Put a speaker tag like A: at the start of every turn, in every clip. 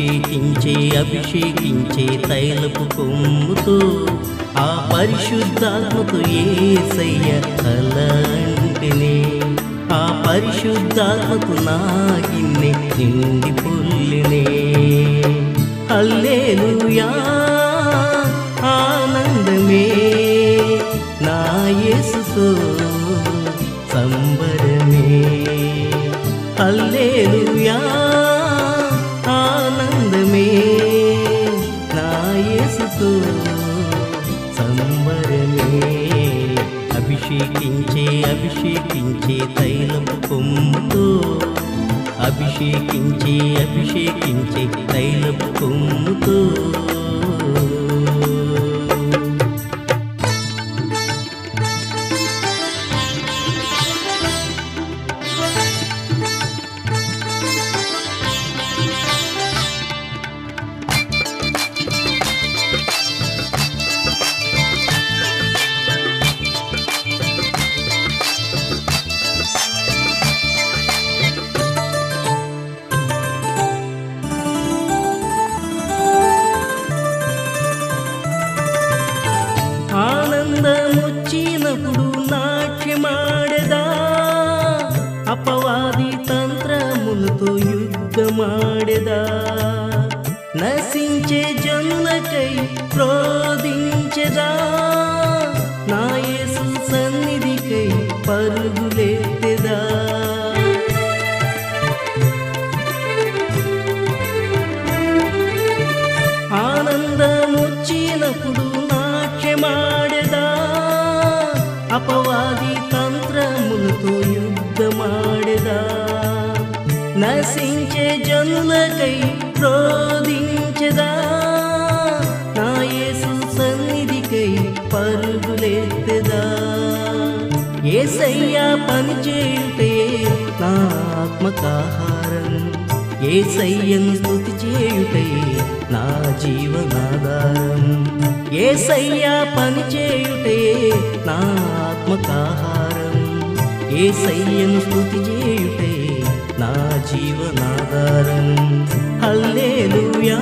A: అభిషేకించే అభిషేకించే తైలపు కొమ్ముతో ఆ పరిశుద్ధాత్మతో ఏసయ్య కలంటినే ఆ పరిశుద్ధాత్మకు నాగిన్నె నిండి పుల్లినే. అల్లేలుయా ఆనందమే నా యేసుతో సంబరమే అభిషేకించే తైలపు కొమ్ముతో అభిషేకించే అభిషేకించే తైలపు కొమ్ముతో నశించే జనులకై క్రోధించదా? నాయసు సన్నిధికై పరుగులెత్తెదా? ఆనందముచ్చినప్పుడు నాట్యమాడదా? అపవాది తంత్రములతో యుద్ధమాడదా? నశించే జనులకై క్రోధించదా ఏసయ్యా చేయుటే నా ఆత్మకాహారం ఏ సయ్యను స్థుతి చేయుటే నా జీవనాధారం. ఏ సయ్యా పని చేయుటే నా ఆత్మకాహారం ఏ సయ్యను స్థుతి చేయుటే నా జీవనాధారం. హల్లేలుయా!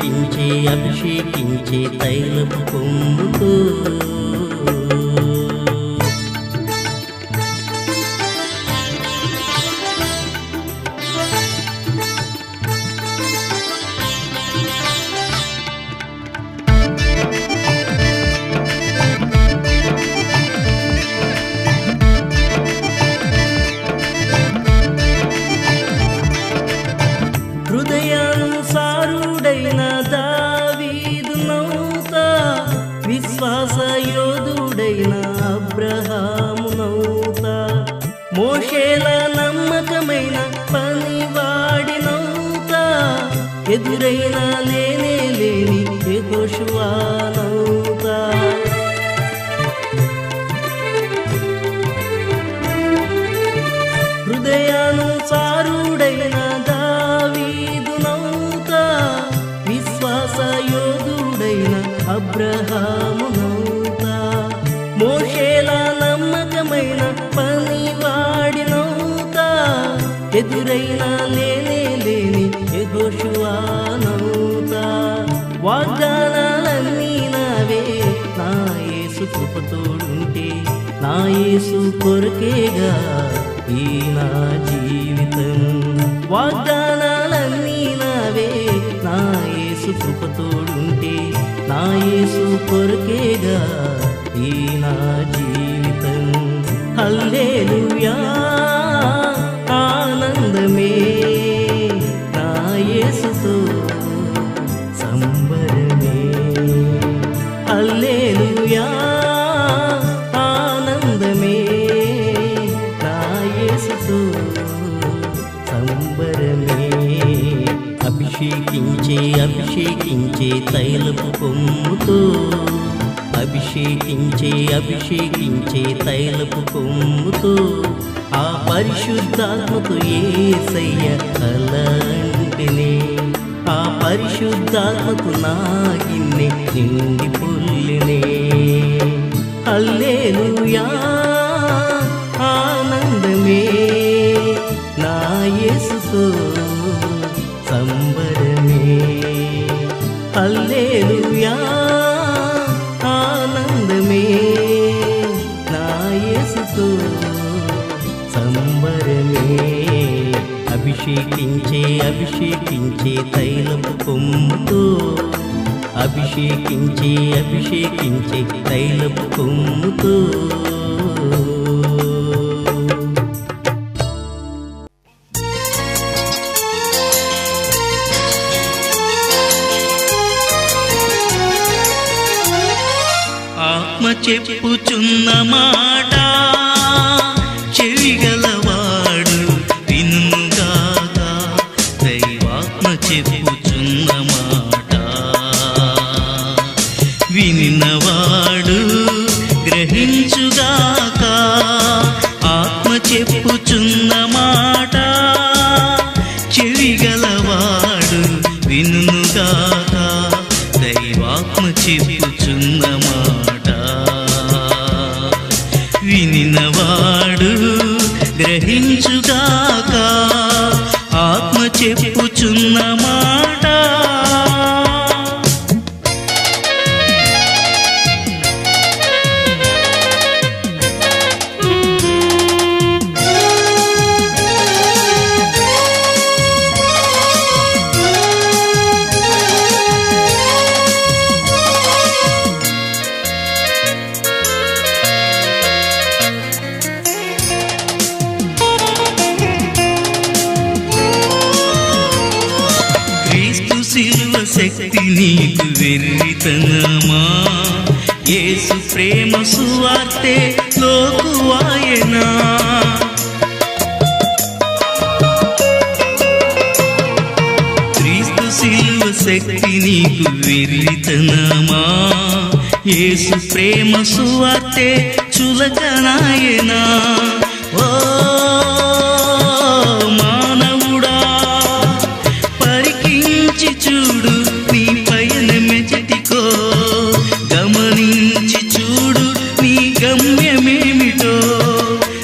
A: అభిషేకించే అభిషేకించే తైలపు కొమ్ముతో హృదయానుసారుడైన దావీదు దావీదునౌత విశ్వాస యోధుడైన అబ్రహాము మోషేల నమ్మకమైన పనివాడినౌత ఎదురైన లేనే లేని యెహోషువా. లేని వాగ్దానాలన్నీ నావే. నా యేసు కృపతోడుంటే నా యేసు కొరకేగా ఈ నా జీవితం. వాగ్దానాలన్నీ నావే. నా యేసు కృపతోడుంటే నా యేసు కొరకేగా ఈ నా జీవితం. హల్లేలుయా. సంబరమే అభిషేకించే అభిషేకించే తైలపు కొమ్ముతో. అభిషేకించే అభిషేకించే తైలపు కొమ్ముతో. ఆ పరిశుద్ధాత్మతో ఏసయ్య కలంటినే ఆ పరిశుద్ధాత్మకు నాగిన్నే నిండి పుల్లినే అల్లేలుయా అభిషేకించే అభిషేకించే తైలపు కొమ్ముతో. అభిషేకించే అభిషేకించే తైలపు కొమ్ముతో. ఆత్మ చెప్పుచున్న మాట చెప్పుచున్న శక్తి నీకు వెర్రితనమా ఏసు ప్రేమ సువార్తే లోకువాయనా? క్రీస్తు శిలువ శక్తి నీకు వెర్రితనమా ఏసు ప్రేమ సువార్తే చులకనాయనా? ఓ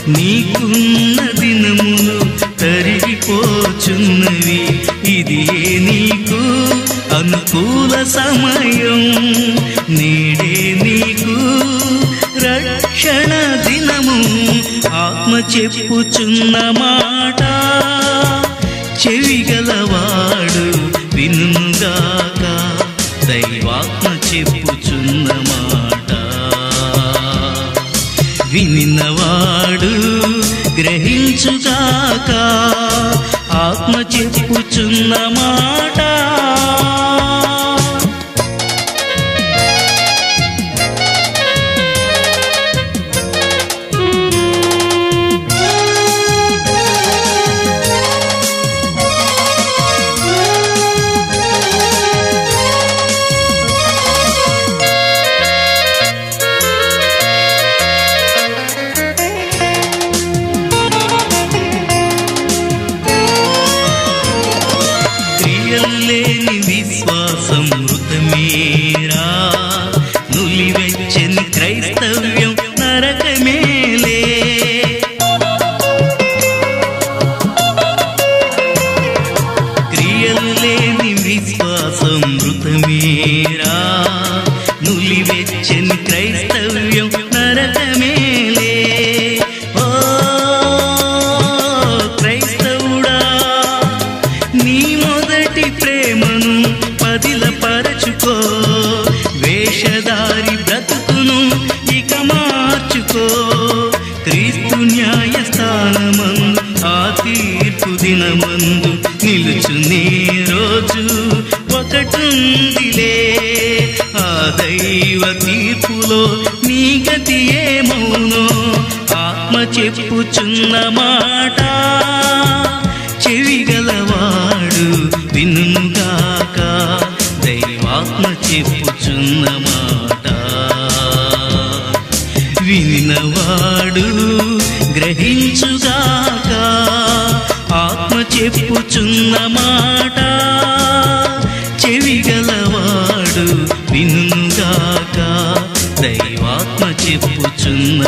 A: నీకున్న దినములు తరిగిపోచున్నవి. ఇది నీకు? అనుకూల సమయం. నేడే నీకు రక్షణ దినము. ఆత్మ చెప్పుచున్న మాట చెవిగలవాడు వినుగాక. దైవాత్మ చెప్పు చెప్పుచున్న మాట విశ్వాసం మృతమే నిలుచునే రోజు ఒకటుందిలే ఆ దైవ తీర్పులో నీ గతి ఏమౌనో ఆత్మ చెప్పుచున్న మాట చెవిగలవాడు వినుగాక దైవాత్మ చెప్పుచున్న మాట వినవాడు గ్రహించుగాక చెవిగలవాడు వినుగాక దైవాత్మ చెప్పుచున్న